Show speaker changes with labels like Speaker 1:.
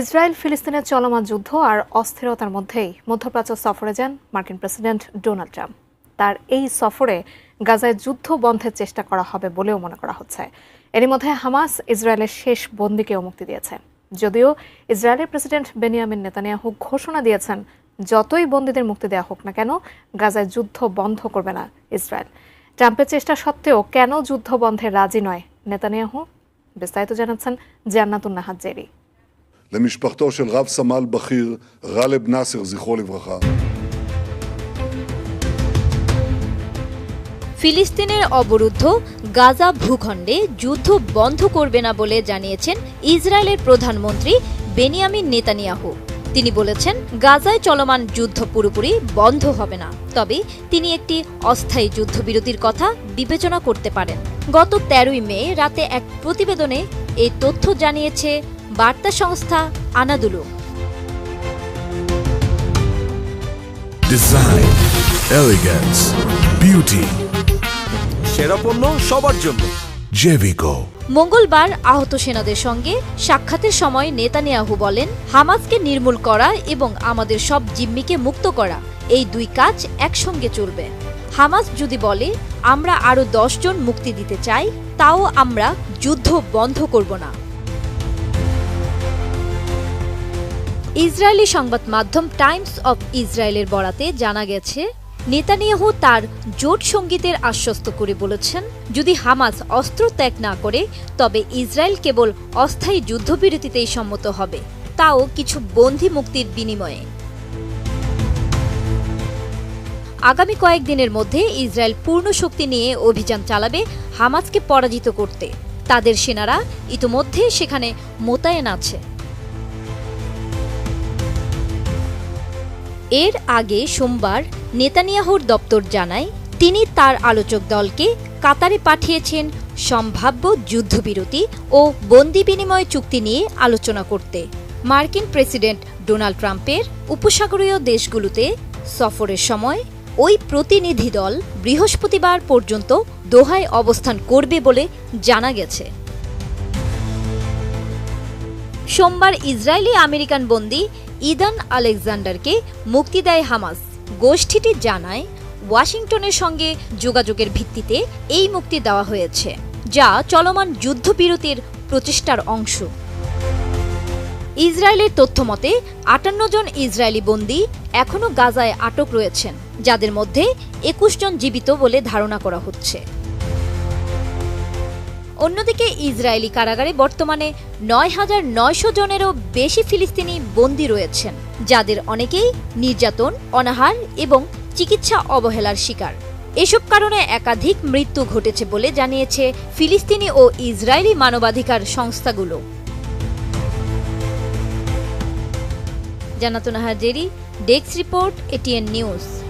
Speaker 1: Israel ফিলিস্তিনের চলমান যুদ্ধ আর অস্থিরতার মধ্যেই মধ্যপ্রাচ্য সফরে যান মার্কিন প্রেসিডেন্ট ডোনাল্ড ট্রাম্প তার এই সফরে গাজায় যুদ্ধ বন্ধের চেষ্টা করা হবে বলেও মনে করা হচ্ছে এরই মধ্যে হামাস ইসরায়েলের শেষ বন্দীকেও মুক্তি দিয়েছে যদিও ইসরায়েলের প্রেসিডেন্ট বেনিয়ামিন নেতানিয়াহু ঘোষণা দিয়েছেন যতই বন্দীদের মুক্তি দেওয়া হোক না কেন গাজায় যুদ্ধ বন্ধ করবে না ইসরায়েল ট্রাম্পের চেষ্টা সত্ত্বেও কেন যুদ্ধ বন্ধে রাজি নয় নেতানিয়াহু বিস্তারিত জানাচ্ছেন জান্নাতুন নাহাজ জেরি
Speaker 2: למשפחתו של רב-סמל בכיר גאלב נאסר, זכרו לברכה.
Speaker 3: ফিলিস্তিনের অবরুদ্ধ গাজা ভূখণ্ডে যুদ্ধ বন্ধ করবে না বলে জানিয়েছেন ইসরায়েলের প্রধানমন্ত্রী বেনিয়ামিন নেতানিয়াহু তিনি বলেছেন গাজায় চলমান যুদ্ধ পুরোপুরি বন্ধ হবে না তবে তিনি একটি অস্থায়ী যুদ্ধবিরতির কথা বিবেচনা করতে পারেন গত তেরোই মে রাতে এক প্রতিবেদনে এই তথ্য জানিয়েছে বার্তা সংস্থা আনাদুলু ডিজাইন এলিগেন্স
Speaker 4: বিউটি সেরা পণ্য সবার জন্য জেভিকো মঙ্গলবার আহত সেনাদের সঙ্গে সাক্ষাতের সময় নেতানিয়াহু বলেন হামাজকে নির্মূল করা এবং আমাদের সব জিম্মিকে মুক্ত করা এই দুই কাজ একসঙ্গে চলবে হামাজ যদি বলে আমরা আরও জন মুক্তি দিতে চাই তাও আমরা যুদ্ধ বন্ধ করব না
Speaker 5: ইসরায়েলি সংবাদ মাধ্যম টাইমস অব ইসরায়েলের বরাতে জানা গেছে নেতানিয়াহু তার জোট সঙ্গীতের আশ্বস্ত করে বলেছেন যদি হামাস অস্ত্র ত্যাগ না করে তবে ইসরায়েল কেবল অস্থায়ী যুদ্ধবিরতিতেই সম্মত হবে তাও কিছু বন্দী মুক্তির বিনিময়ে আগামী কয়েকদিনের মধ্যে ইসরায়েল পূর্ণ শক্তি নিয়ে অভিযান চালাবে হামাজকে পরাজিত করতে তাদের সেনারা ইতোমধ্যে সেখানে মোতায়েন আছে এর আগে সোমবার নেতানিয়াহুর দপ্তর জানায় তিনি তার আলোচক দলকে কাতারে পাঠিয়েছেন সম্ভাব্য যুদ্ধবিরতি ও বন্দি বিনিময় চুক্তি নিয়ে আলোচনা করতে মার্কিন প্রেসিডেন্ট ডোনাল্ড ট্রাম্পের উপসাগরীয় দেশগুলোতে সফরের সময় ওই প্রতিনিধি দল বৃহস্পতিবার পর্যন্ত দোহায় অবস্থান করবে বলে জানা গেছে সোমবার ইসরায়েলি আমেরিকান বন্দী ইদান আলেকজান্ডারকে মুক্তি দেয় হামাস গোষ্ঠীটি জানায় ওয়াশিংটনের সঙ্গে যোগাযোগের ভিত্তিতে এই মুক্তি দেওয়া হয়েছে যা চলমান যুদ্ধবিরতির প্রচেষ্টার অংশ ইসরায়েলের তথ্যমতে আটান্ন জন ইসরায়েলি বন্দী এখনও গাজায় আটক রয়েছেন যাদের মধ্যে একুশ জন জীবিত বলে ধারণা করা হচ্ছে অন্যদিকে ইসরায়েলি কারাগারে বর্তমানে নয় হাজার নয়শো জনেরও বেশি ফিলিস্তিনি বন্দী রয়েছেন যাদের অনেকেই নির্যাতন অনাহার এবং চিকিৎসা অবহেলার শিকার এসব কারণে একাধিক মৃত্যু ঘটেছে বলে জানিয়েছে ফিলিস্তিনি ও ইসরায়েলি মানবাধিকার সংস্থাগুলো
Speaker 6: Jannatun Hazeri desk report ATN news